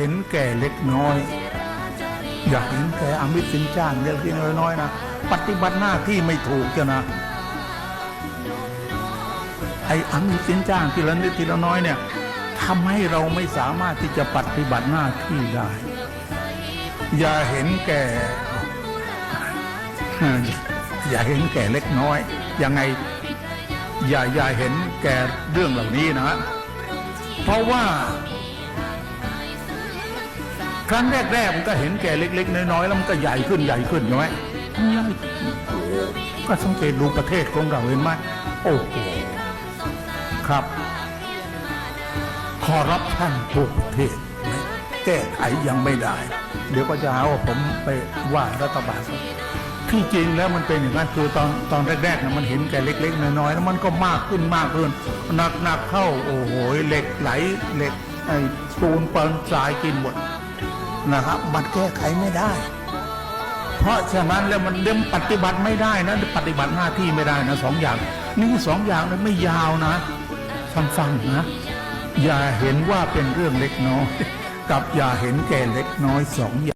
เห็นแก่เล็กน้อย อย่าเห็นแก่อมิตรสินจ้างเรื่องที่น้อยๆนะปฏิบัติหน้าที่ไม่ถูกจะนะไอ้อมิตรสินจ้างทีละนิดทีละน้อยเนี่ยทำให้เราไม่สามารถที่จะปฏิบัติหน้าที่ได้ อย่าเห็นแก่อย่าเห็นแก่เล็กน้อยยังไง อย่าอย่าเห็นแก่เรื่องเหล่านี้นะ เพราะว่า ครั้งแรกๆมันก็เห็นแก่เล็ก ๆ น้อยๆแล้วมันก็ใหญ่ขึ้นใหญ่ขึ้นใช่ไหมใหญ่ก็สังเกตดูประเทศของเราเห็นไหมโอ้โหครับคอร์รัปชันทั่วประเทศแก้ไขยังไม่ได้ เดี๋ยวก็จะหาว่าผมไปว่ารัฐบาลที่จริงแล้วมันเป็นอย่างนั้นคือตอนตอนแรกๆนะมันเห็นแก่เล็ก ๆ น้อยๆแล้วมันก็มากขึ้นมากขึ้นหนักๆเข้าโอ้โหเหล็กไหลเหล็กไอ้ปูนปิลทรายกินหมด นะครับมันแก้ไขไม่ได้ เพราะฉะนั้นแล้วมันเดิมปฏิบัติไม่ได้นะปฏิบัติหน้าที่ไม่ได้นะสองอย่าง นี่สองอย่างนั้นไม่ยาวนะฟังฟังนะอย่าเห็นว่าเป็นเรื่องเล็กน้อย กับอย่าเห็นแก่เล็กน้อยสองอย่าง